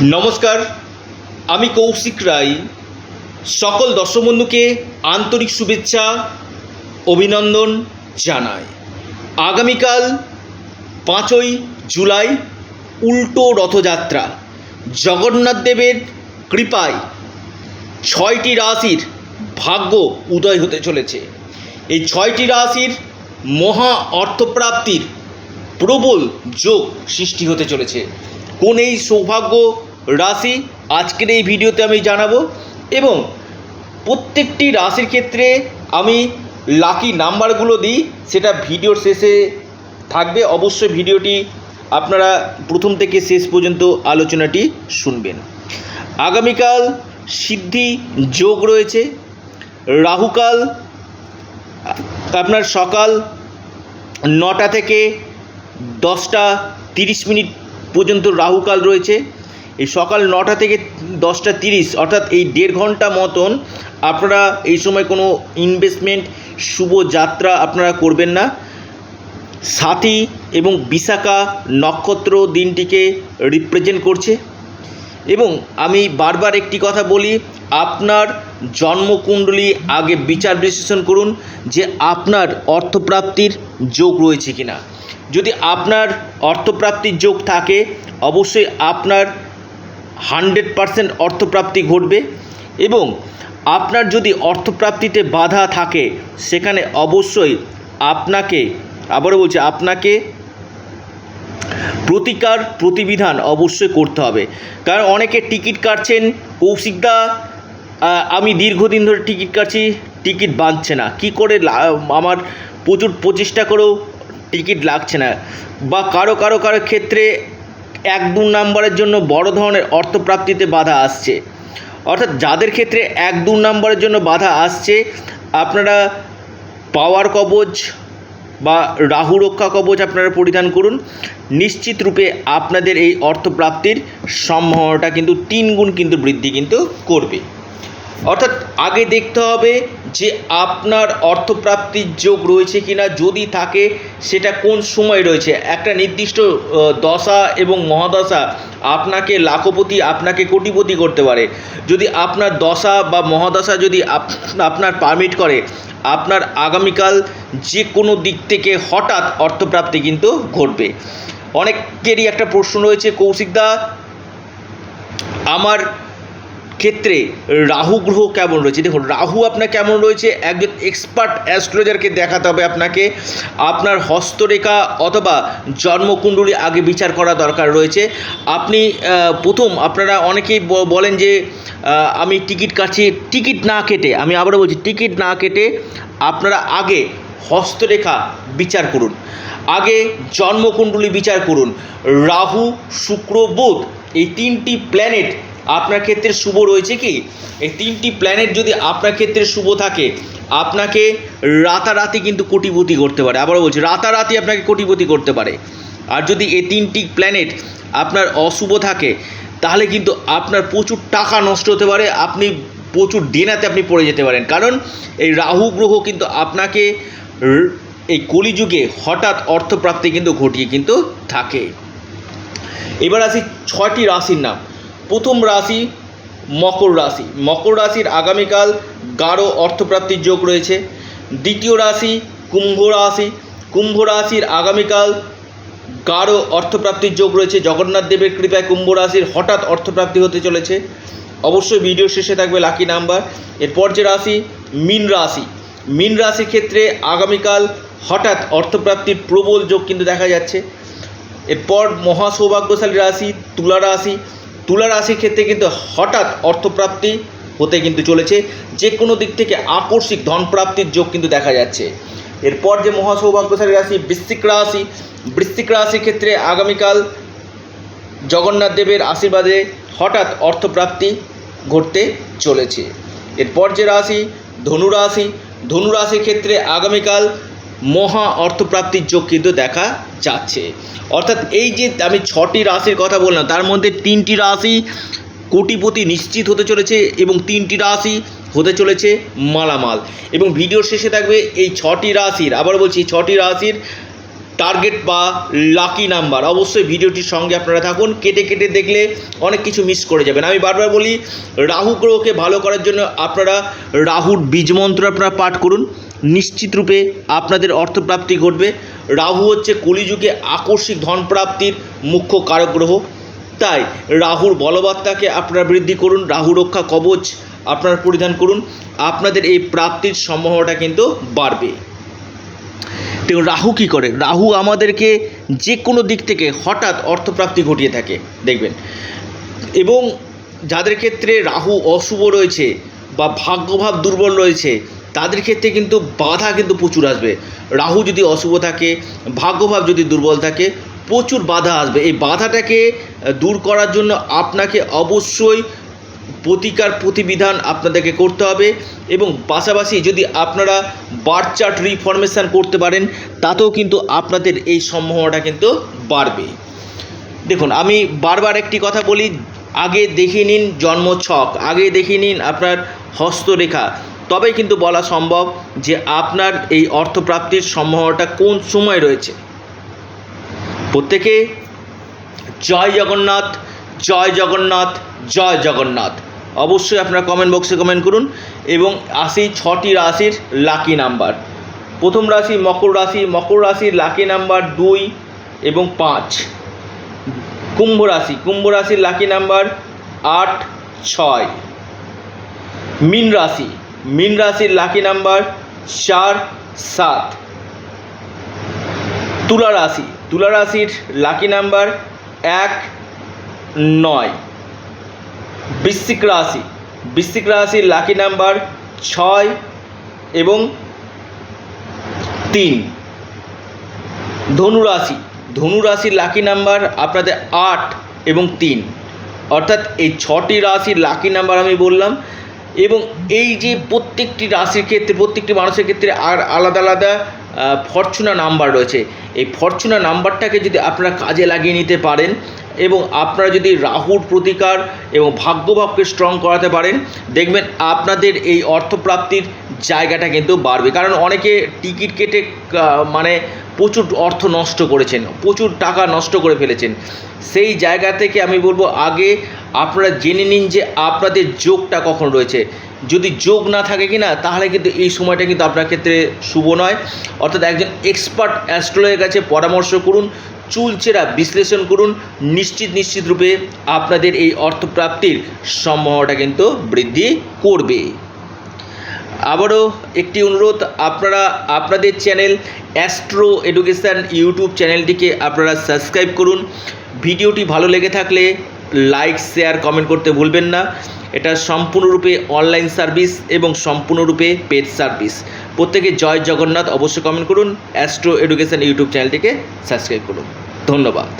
নমস্কার, আমি কৌশিক রায়। সকল দর্শক বন্ধুকে আন্তরিক শুভেচ্ছা, অভিনন্দন জানাই। আগামীকাল পাঁচই জুলাই উল্টো রথযাত্রা। জগন্নাথ দেবের কৃপায় ছয়টি রাশির ভাগ্য উদয় হতে চলেছে। এই ছয়টি রাশির মহা অর্থপ্রাপ্তির প্রবল যোগ সৃষ্টি হতে চলেছে। কোন এই সৌভাগ্য রাশি আজকের এই ভিডিওতে আমি জানাব এবং প্রত্যেকটি রাশির ক্ষেত্রে আমি লাকি নাম্বারগুলো দিই, সেটা ভিডিওর শেষে থাকবে। অবশ্যই ভিডিওটি আপনারা প্রথম থেকে শেষ পর্যন্ত আলোচনাটি শুনবেন। আগামীকাল সিদ্ধি যোগ রয়েছে। রাহুকাল, আপনার সকাল নটা থেকে দশটা তিরিশ মিনিট পর্যন্ত রাহুকাল রয়েছে। এই সকাল নটা থেকে দশটা তিরিশ, অর্থাৎ এই দেড় ঘণ্টা মতন আপনারা এই সময় কোনো ইনভেস্টমেন্ট শুভ যাত্রা আপনারা করবেন না। সাথী এবং বিশাখা নক্ষত্র দিনটিকে রিপ্রেজেন্ট করছে। এবং আমি বারবার একটি কথা বলি, আপনার জন্মকুণ্ডলী আগে বিচার বিশ্লেষণ করুন যে আপনার অর্থপ্রাপ্তির যোগ রয়েছে কিনা। যদি আপনার অর্থপ্রাপ্তির যোগ থাকে, অবশ্যই আপনার হান্ড্রেড পারসেন্ট অর্থপ্রাপ্তি ঘটবে এবং আপনার যদি অর্থপ্রাপ্তিতে বাধা থাকে, সেখানে অবশ্যই আপনাকে, আবারও বলছি, আপনাকে প্রতিকার প্রতিবিধান অবশ্যই করতে হবে। কারণ অনেকে টিকিট কাটছেন কৌশিকদা আমি দীর্ঘদিন ধরে টিকিট কাটছি, টিকিট বাঁধছে না। কি করে আমার প্রচুর প্রচেষ্টা করেও টিকিট লাগছে না। বা কারও কারও কারও ক্ষেত্রে এক দু নাম্বারের জন্য বড় ধরনের অর্থপ্রাপ্তিতে বাধা আসছে। অর্থাৎ যাদের ক্ষেত্রে এক দু নাম্বারের জন্য বাধা আসছে, আপনারা পাওয়ার কবচ বা রাহু রক্ষা কবচ আপনারা পরিধান করুন। নিশ্চিত রূপে আপনাদের এই অর্থপ্রাপ্তির সম্ভাবনাটা কিন্তু তিন গুণ কিন্তু বৃদ্ধি কিন্তু করবে। অর্থাৎ আগে দেখতে হবে যে আপনার অর্থপ্রাপ্তির যোগ রয়েছে কিনা, যদি থাকে, সেটা কোন সময় রয়েছে? একটা নির্দিষ্ট দশা এবং মহাদশা আপনাকে লাখপতি, আপনাকে কোটিপতি করতে পারে। যদি আপনার দশা বা মহাদশা যদি আপনার পারমিট করে, আপনার আগামীকাল যে কোনো দিক থেকে হঠাৎ অর্থপ্রাপ্তি কিন্তু ঘটবে। অনেকেরই একটা প্রশ্ন রয়েছে কৌশিকদা আমার ক্ষেত্রে রাহু গ্রহ কেমন রয়েছে? দেখুন, রাহু আপনার কেমন রয়েছে? একজন এক্সপার্ট অ্যাস্ট্রোলজারকে দেখাতে হবে আপনাকে। আপনার হস্তরেখা অথবা জন্মকুণ্ডলী আগে বিচার করা দরকার রয়েছে। আপনি প্রথম আপনারা অনেকেই বলেন যে আমি টিকিট কাটছি, টিকিট না কেটে, আমি আবারও বলছি, টিকিট না কেটে আপনারা আগে হস্তরেখা বিচার করুন। আগে জন্মকুণ্ডলী বিচার করুন। রাহু, শুক্র, বুধ এই তিনটি প্ল্যানেট আপনার ক্ষেত্রে শুভ রয়েছে কি? এই তিনটি প্ল্যানেট যদি আপনার ক্ষেত্রে শুভ থাকে, আপনাকে রাতারাতি কিন্তু কোটিপতি করতে পারে। আবারও বলছি, রাতারাতি আপনাকে কোটিপতি করতে পারে। আর যদি এই তিনটি প্ল্যানেট আপনার অশুভ থাকে, তাহলে কিন্তু আপনার প্রচুর টাকা নষ্ট হতে পারে, আপনি প্রচুর ডেনাতে আপনি পড়ে যেতে পারেন। কারণ এই রাহু গ্রহ কিন্তু আপনাকে এই কলিযুগে হঠাৎ অর্থপ্রাপ্তি কিন্তু ঘটিয়ে কিন্তু থাকে। এবার আসি ছয়টি রাশির নাম। প্রথম রাশি মকর রাশি। মকর রাশির আগামীকাল গাঢ় অর্থপ্রাপ্তির যোগ রয়েছে। দ্বিতীয় রাশি কুম্ভ রাশি। কুম্ভ রাশির আগামীকাল গাঢ় অর্থপ্রাপ্তির যোগ রয়েছে। জগন্নাথ দেবের কৃপায় কুম্ভ রাশির হঠাৎ অর্থপ্রাপ্তি হতে চলেছে। অবশ্যই ভিডিও শেষে থাকবে লাকি নাম্বার এরপর যে রাশি মীন রাশি। মীন রাশির ক্ষেত্রে আগামীকাল হঠাৎ অর্থপ্রাপ্তির প্রবল যোগ কিন্তু দেখা যাচ্ছে। এরপর মহা সৌভাগ্যশালী রাশি, তুলা রাশি তুলা রাশির ক্ষেত্রে কিন্তু হঠাৎ অর্থপ্রাপ্তি হতে কিন্তু চলেছে। যে কোনো দিক থেকে আকস্মিক ধনপ্রাপ্তির যোগ কিন্তু দেখা যাচ্ছে। এরপর যে মহা সৌভাগ্যশালী রাশি, বৃশ্চিক রাশি, বৃশ্চিক রাশির ক্ষেত্রে আগামীকাল জগন্নাথ দেবের আশীর্বাদে হঠাৎ অর্থপ্রাপ্তি ঘটতে চলেছে। এরপর যে রাশি ধনু রাশি ধনু রাশির ক্ষেত্রে আগামীকাল মহা অর্থপ্রাপ্তির যোগ কিন্তু দেখা যাচ্ছে। অর্থাৎ এই যে আমি ছটি রাশির কথা বললাম, তার মধ্যে তিনটি রাশি কোটিপতি নিশ্চিত হতে চলেছে এবং তিনটি রাশি হতে চলেছে মালামাল। এবং ভিডিওর শেষে থাকবে এই ছটি রাশির, আবার বলছি ছটি রাশির টার্গেট বা লাকি নাম্বার অবশ্যই ভিডিওটির সঙ্গে আপনারা থাকুন, কেটে কেটে দেখলে অনেক কিছু মিস করে যাবেন। আমি বারবার বলি, রাহু গ্রহকে ভালো করার জন্য আপনারা রাহুর বীজ মন্ত্র আপনারা পাঠ করুন। নিশ্চিত রূপে আপনাদের অর্থপ্রাপ্তি ঘটবে। রাহু হচ্ছে কলিযুগে আকস্মিক ধনপ্রাপ্তির মুখ্য কারক গ্রহ তাই রাহুর বলবত্তাকে আপনারা বৃদ্ধি করুন, রাহু রক্ষা কবচ আপনারা পরিধান করুন। আপনাদের এই প্রাপ্তির সম্ভাবনাটা কিন্তু বাড়বে। দেখুন, রাহু কী করে? রাহু আমাদেরকে যে কোনো দিক থেকে হঠাৎ অর্থপ্রাপ্তি ঘটিয়ে থাকে, দেখবেন। এবং যাদের ক্ষেত্রে রাহু অশুভ রয়েছে বা ভাগ্যভাব দুর্বল রয়েছে তাদের ক্ষেত্রে কিন্তু বাধা কিন্তু প্রচুর আসবে। রাহু যদি অশুভ থাকে, ভাগ্যভাব যদি দুর্বল থাকে, প্রচুর বাধা আসবে। এই বাধাটাকে দূর করার জন্য আপনাকে অবশ্যই প্রতিকার প্রতিবিধান আপনাদেরকে করতে হবে এবং পাশাপাশি যদি আপনারা বার্থ চার্ট রিফরমেশান করতে পারেন, তাতেও কিন্তু আপনাদের এই সম্ভাবনাটা কিন্তু বাড়বে। দেখুন, আমি বারবার একটি কথা বলি, আগে দেখে নিন জন্ম ছক আগে দেখে নিন আপনার হস্তরেখা। তবেই কিন্তু বলা সম্ভব যে আপনার এই অর্থপ্রাপ্তির সম্ভাবনাটা কোন সময় রয়েছে। প্রত্যেকে জয় জগন্নাথ জয় জগন্নাথ জয় জগন্নাথ। অবশ্যই আপনারা কমেন্ট বক্সে কমেন্ট করুন এবং আসি ছটি রাশির লাকি নাম্বার প্রথম রাশি মকর রাশি, মকর রাশির লাকি নাম্বার দুই এবং পাঁচ। কুম্ভ রাশি, কুম্ভ রাশির লাকি নাম্বার আট, ছয়। মীন রাশি মীন রাশির লাকি নাম্বার চার, সাত। তুলা রাশি। তুলা রাশির লাকি নাম্বার এক, নয়। বৃশ্চিক রাশি। বৃশ্চিক রাশির লাকি নাম্বার ছয় এবং তিন। ধনু রাশি। ধনু রাশির লাকি নাম্বার আপনাদের আট এবং তিন। অর্থাৎ এই ছটি রাশির লাকি নাম্বার আমি বললাম এবং এই যে প্রত্যেকটি রাশির ক্ষেত্রে, প্রত্যেকটি মানুষের ক্ষেত্রে আর আলাদা আলাদা ফরচুনা নাম্বার রয়েছে। এই ফরচুনা নাম্বারটাকে যদি আপনারা কাজে লাগিয়ে নিতে পারেন এবং আপনারা যদি রাহুর প্রতিকার এবং ভাগ্যভাবকে স্ট্রং করাতে পারেন, দেখবেন আপনাদের এই অর্থপ্রাপ্তির জায়গাটা কিন্তু বাড়বে। কারণ অনেকে টিকিট কেটে মানে প্রচুর অর্থ নষ্ট করেছেন, প্রচুর টাকা নষ্ট করে ফেলেছেন। সেই জায়গা থেকে আমি বলব, আগে আপনারা জেনে নিন যে আপনাদের যোগটা কখন রয়েছে। যদি যোগ না থাকে কি না তাহলে কিন্তু এই সময়টা কিন্তু আপনার ক্ষেত্রে শুভ নয়। অর্থাৎ একজন এক্সপার্ট অ্যাস্ট্রোলয়ের কাছে পরামর্শ করুন চুলচেরা বিশ্লেষণ করুন। নিশ্চিত নিশ্চিত রূপে আপনাদের এই অর্থপ্রাপ্তির সম্ভাবনাটা কিন্তু বৃদ্ধি করবে। আবারও একটি অনুরোধ, আপনারা আপনাদের চ্যানেল অ্যাস্ট্রো এডুকেশান ইউটিউব চ্যানেলটিকে আপনারা সাবস্ক্রাইব করুন। ভিডিওটি ভালো লেগে থাকলে লাইক শেয়ার কমেন্ট করতে ভুলবেন না। এটা সম্পূর্ণরূপে অনলাইন সার্ভিস এবং সম্পূর্ণরূপে পেড সার্ভিস প্রত্যেকে জয় জগন্নাথ অবশ্যই কমেন্ট করুন। অ্যাস্ট্রো এডুকেশান ইউটিউব চ্যানেলটিকে সাবস্ক্রাইব করুন। ধন্যবাদ।